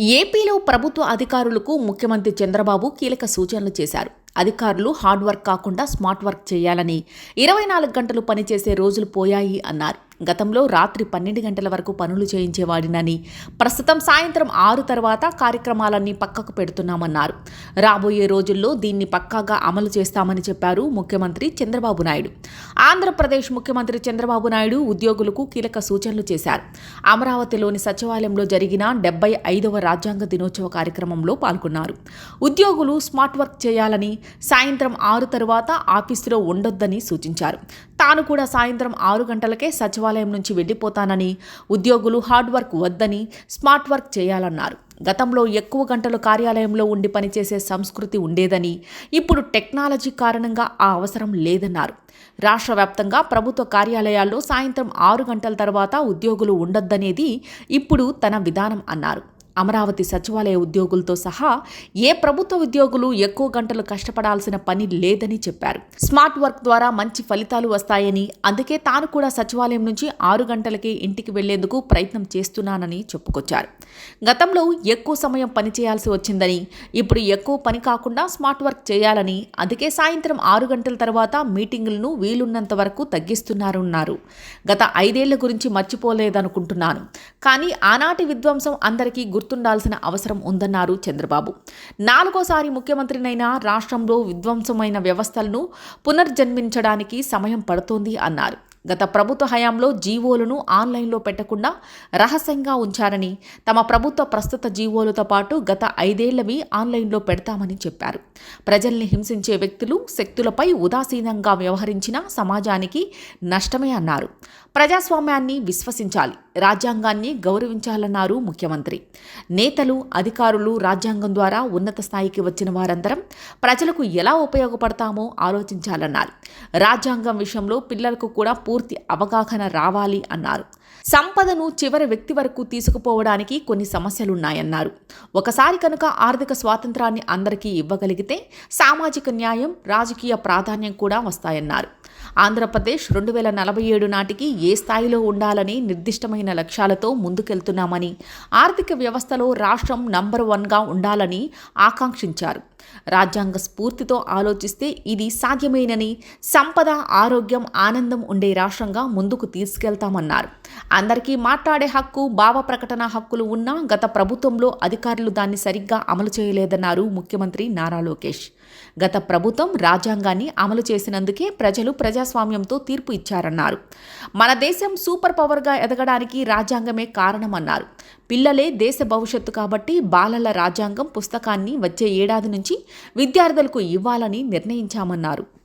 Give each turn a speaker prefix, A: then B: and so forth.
A: ఏపీలో ప్రభుత్వ అధికారులకు ముఖ్యమంత్రి చంద్రబాబు కీలక సూచనలు చేశారు. అధికారులు హార్డ్ వర్క్ కాకుండా స్మార్ట్ వర్క్ చేయాలని ఇరవై నాలుగు గంటలు పనిచేసే రోజులు పోయాయి అన్నారు. గతంలో రాత్రి పన్నెండు గంటల వరకు పనులు చేయించేవాడినని ప్రస్తుతం సాయంత్రం ఆరు తర్వాత కార్యక్రమాలన్నీ పక్కకు పెడుతున్నామన్నారు. రాబోయే రోజుల్లో దీన్ని పక్కాగా అమలు చేస్తామని చెప్పారు ముఖ్యమంత్రి చంద్రబాబు నాయుడు. ఆంధ్రప్రదేశ్ ముఖ్యమంత్రి చంద్రబాబు నాయుడు ఉద్యోగులకు కీలక సూచనలు చేశారు. అమరావతిలోని సచివాలయంలో జరిగిన డెబ్బై ఐదవ రాజ్యాంగ దినోత్సవ కార్యక్రమంలో పాల్గొన్నారు. ఉద్యోగులు స్మార్ట్ వర్క్ చేయాలని సాయంత్రం ఆరు తరువాత ఆఫీసులో ఉండొద్దని సూచించారు. తాను కూడా సాయంత్రం ఆరు గంటలకే సచివాలయం నుంచి వెళ్ళిపోతానని ఉద్యోగులు హార్డ్ వర్క్ వద్దని స్మార్ట్ వర్క్ చేయాలన్నారు. గతంలో ఎక్కువ గంటలు కార్యాలయంలో ఉండి పనిచేసే సంస్కృతి ఉండేదని ఇప్పుడు టెక్నాలజీ కారణంగా ఆ అవసరం లేదన్నారు. రాష్ట్ర వ్యాప్తంగా ప్రభుత్వ కార్యాలయాల్లో సాయంత్రం ఆరు గంటల తర్వాత ఉద్యోగులు ఉండొద్దనేది ఇప్పుడు తన విధానం అన్నారు. అమరావతి సచివాలయ ఉద్యోగులతో సహా ఏ ప్రభుత్వ ఉద్యోగులు ఎక్కువ గంటలు కష్టపడాల్సిన పని లేదని చెప్పారు. స్మార్ట్ వర్క్ ద్వారా మంచి ఫలితాలు వస్తాయని అందుకే తాను కూడా సచివాలయం నుంచి ఆరు గంటలకే ఇంటికి వెళ్ళేందుకు ప్రయత్నం చేస్తున్నానని చెప్పుకొచ్చారు. గతంలో ఎక్కువ సమయం పని చేయాల్సి వచ్చిందని ఇప్పుడు ఎక్కువ పని కాకుండా స్మార్ట్ వర్క్ చేయాలని అందుకే సాయంత్రం ఆరు గంటల తర్వాత మీటింగులను వీలున్నంత వరకు తగ్గిస్తున్నారన్నారు. గత ఐదేళ్ళ గురించి మర్చిపోలేదనుకుంటున్నాను. కానీ ఆనాటి విధ్వంసం అందరికీ గుర్తుండాల్సిన అవసరం ఉందన్నారు చంద్రబాబు. నాలుగోసారి ముఖ్యమంత్రినైనా రాష్ట్రంలో విధ్వంసమైన వ్యవస్థలను పునర్జన్మించడానికి సమయం పడుతోంది అన్నారు. గత ప్రభుత్వ హయాంలో జీవోలను ఆన్లైన్లో పెట్టకుండా రహస్యంగా ఉంచారని తమ ప్రభుత్వ ప్రస్తుత జీవోలతో పాటు గత ఐదేళ్ళవి ఆన్లైన్లో పెడతామని చెప్పారు. ప్రజల్ని హింసించే వ్యక్తులు శక్తులపై ఉదాసీనంగా వ్యవహరించిన సమాజానికి నష్టమే అన్నారు. ప్రజాస్వామ్యాన్ని విశ్వసించాలి. రాజ్యాంగాన్ని గౌరవించాలన్నారు ముఖ్యమంత్రి. నేతలు అధికారులు రాజ్యాంగం ద్వారా ఉన్నత స్థాయికి వచ్చిన వారందరం ప్రజలకు ఎలా ఉపయోగపడతామో ఆలోచించాలన్నారు. రాజ్యాంగం విషయంలో పిల్లలకు కూడా పూర్తి అవగాహన రావాలి అన్నారు. సంపదను చివరి వ్యక్తి వరకు తీసుకుపోవడానికి కొన్ని సమస్యలున్నాయన్నారు. ఒకసారి కనుక ఆర్థిక స్వాతంత్రాన్ని అందరికీ ఇవ్వగలిగితే సామాజిక న్యాయం రాజకీయ ప్రాధాన్యం కూడా వస్తాయన్నారు. ఆంధ్రప్రదేశ్ రెండు వేల నలభై ఏడు నాటికి ఏ స్థాయిలో ఉండాలని నిర్దిష్టమైన లక్ష్యాలతో ముందుకెళ్తున్నామని ఆర్థిక వ్యవస్థలో రాష్ట్రం నంబర్ వన్గా ఉండాలని ఆకాంక్షించారు. రాజ్యాంగ స్ఫూర్తితో ఆలోచిస్తే ఇది సాధ్యమేనని సంపద ఆరోగ్యం ఆనందం ఉండే రాష్ట్రంగా ముందుకు తీసుకెళ్తామన్నారు. అందరికీ మాట్లాడే హక్కు భావ ప్రకటన హక్కులు ఉన్నా గత ప్రభుత్వంలో అధికారులు దాన్ని సరిగ్గా అమలు చేయలేదన్నారు ముఖ్యమంత్రి నారా లోకేష్. గత ప్రభుత్వం రాజ్యాంగాన్ని అమలు చేసినందుకే ప్రజలు ప్రజాస్వామ్యంతో తీర్పు ఇచ్చారన్నారు. మన దేశం సూపర్ పవర్గా ఎదగడానికి రాజ్యాంగమే కారణమన్నారు. పిల్లలే దేశ భవిష్యత్తు కాబట్టి బాలల రాజ్యాంగం పుస్తకాన్ని వచ్చే ఏడాది నుంచి విద్యార్థులకు ఇవ్వాలని నిర్ణయించామన్నారు.